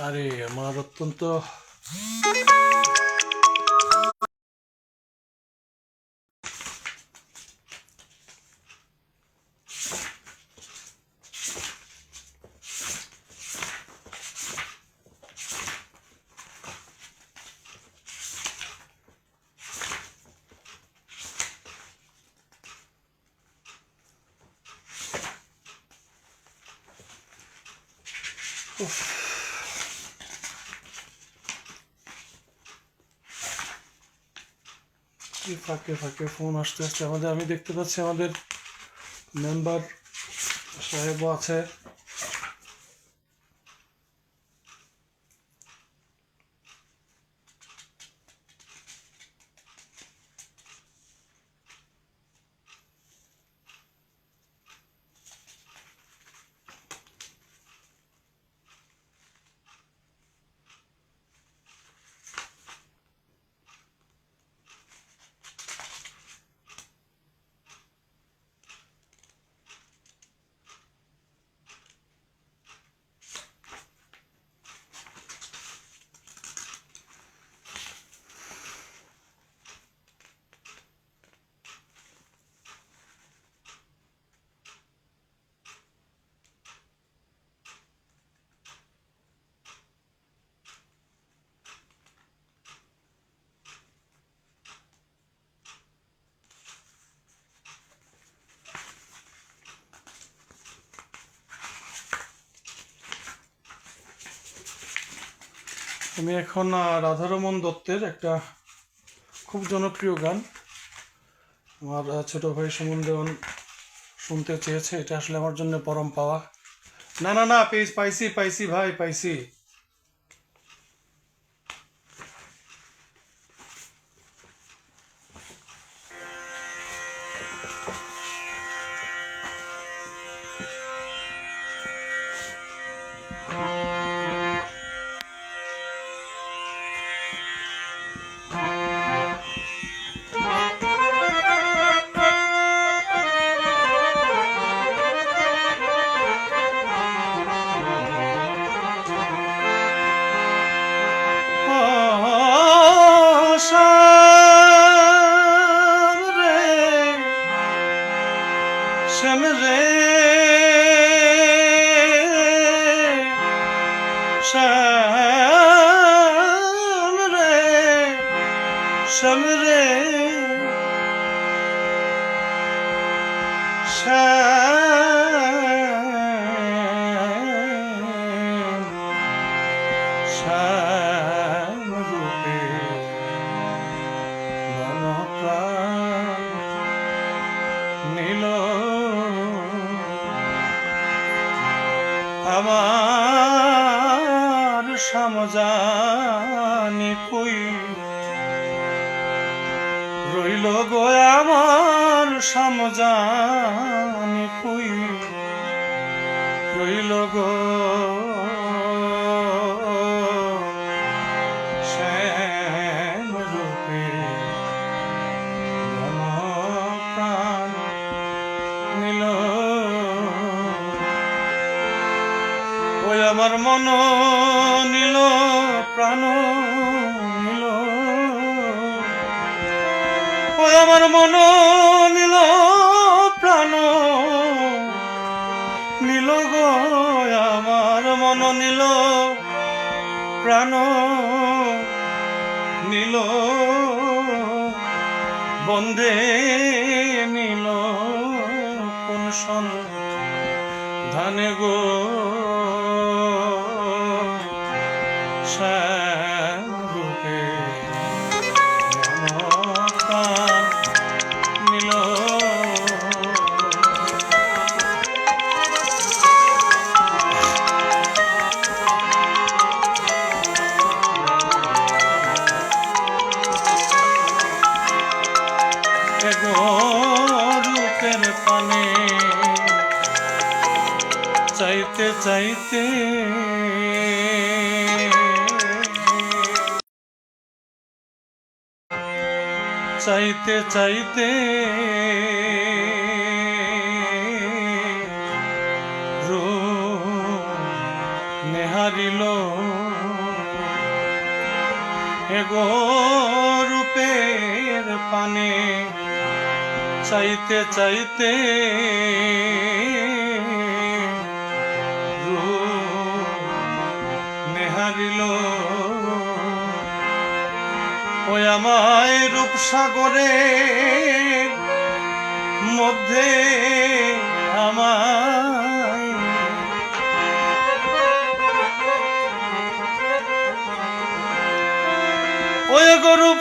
আরে আমার অত্যন্ত কি ফাঁকে ফাঁকে ফোন আসতে আসতে আমাদের আমি দেখতে পাচ্ছি আমাদের মেম্বার সাহেবও আছে। আমি এখন রাধারমন দত্তের একটা খুব জনপ্রিয় গান। আমার ছোট ভাই সুমন দেওয়ান শুনতে চেয়েছে, এটা আসলে আমার জন্য পরম পাওয়া। না না না, পেয়েছি, পাইছি পাইছি, ভাই, পাইছি। শ্যাম রে শ্যাম রে কই রইল গো আমার সমজানি কই রইল গো আমার মন নিল প্রাণ। ওই আমার মন নিল প্রাণ। নিল গো, আমার মন নিল প্রাণ। নিল বন্দে নিল কোন সন ধানে গো। শ্যাম এগো রূপের পানে। চাইতে চাইতে। চাইতে চাইতে। নেহারিল। এগো রূপের পানে। চাইতে চাইতে নেহারিল। ওই আমায় রূপসাগরে মধ্যে আমায় ওই গরূপ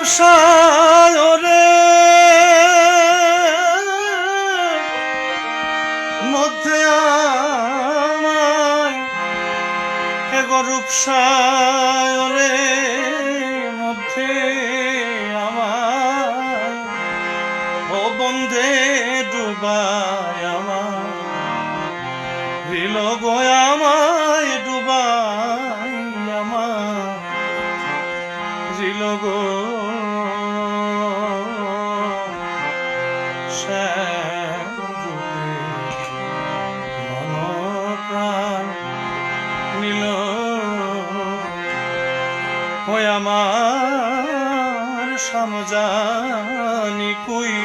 সায়রে মধ্যে আমায় ও বন্ধে ডুবায় আমায় রিল গো আমায় ডুবায় আমায় রিল গো শ্যামরূপে ওই আমার সমজানি কুই?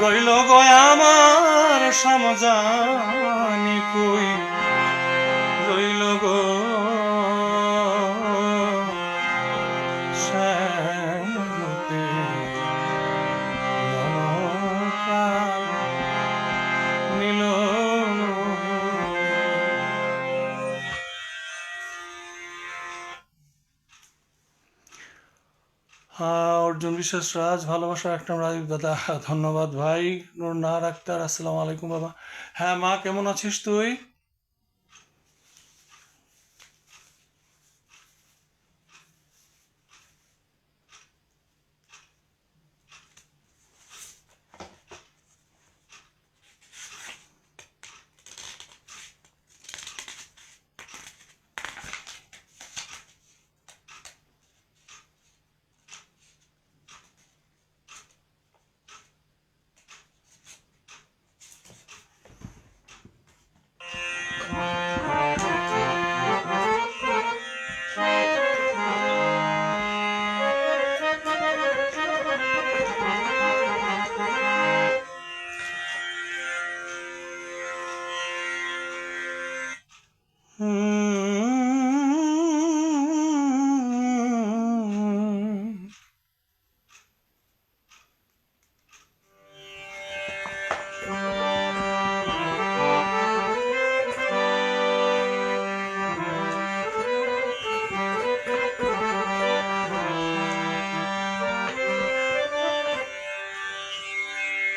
রইল গো আমার সমজানি কুই? অর্জুন বিশ্বাস রাজ ভালোবাসা একটা রাজীব দাদা, ধন্যবাদ ভাই। নার আক্তার, আসসালামু আলাইকুম বাবা। হ্যাঁ মা, কেমন আছিস তুই?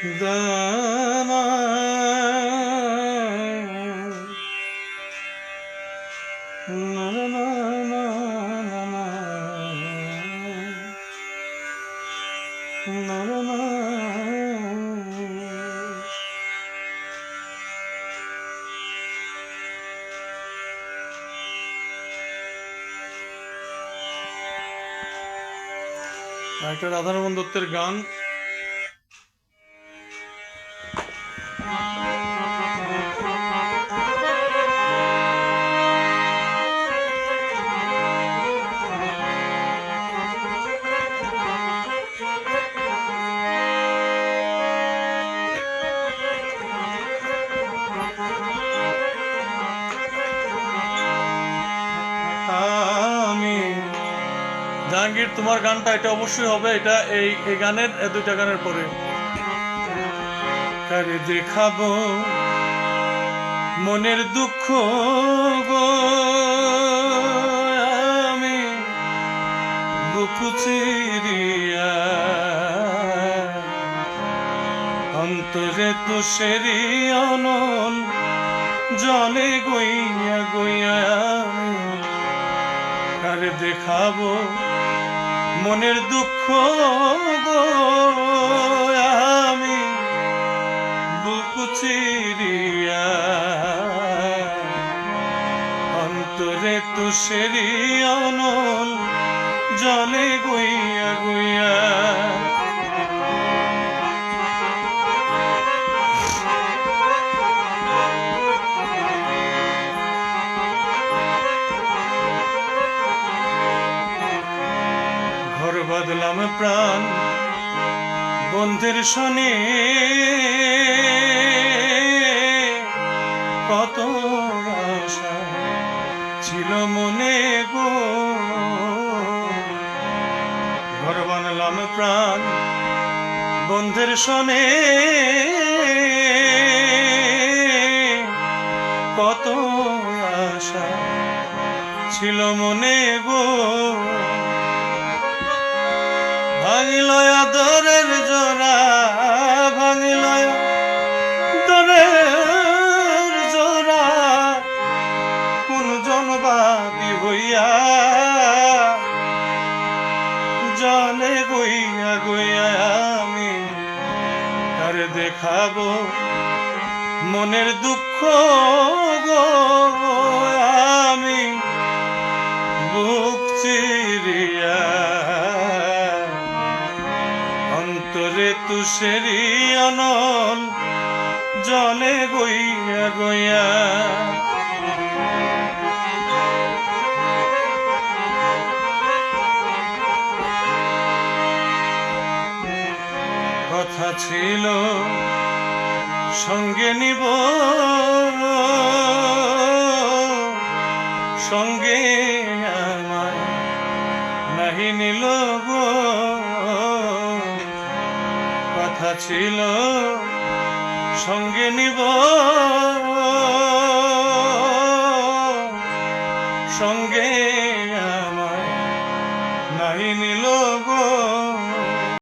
Na. Na na na. একটা রাধারমন দত্তের গান জাহাঙ্গীর তোমার গানটা, এটা অবশ্যই হবে, এটা এই এই গানের দুইটা গানের পরে। কারে দেখাবো মনের দুঃখ গো, আমি বুকু চিরিয়া অন্তরে তো সেরি অনল জলে গইয়া গইয়া আমি। কারে দেখাবো মনের দুঃখ আমি বুক চিরিয়া অন্তরে তুষেরি অনল জলে গইয়া বন্ধের শনি। কত আশা ছিল মনে গো। ঘর বানলাম প্রাণ বন্ধের শনে। কত আশা ছিল মনে গো। ভাঙিল আদরের জোড়া, ভাঙিল দরের জোড়া। কোন জনবাদী জলে গইয়া গইয়া আমি তার দেখাবো? মনের দুঃখ গো, আমি বুক অন্তরে তুষেরি অনল জলে গইয়া গইয়া। কথা ছিল, সঙ্গে নিব, সঙ্গে আমার নাহি নিল গো। কথা ছিল সঙ্গে নিব।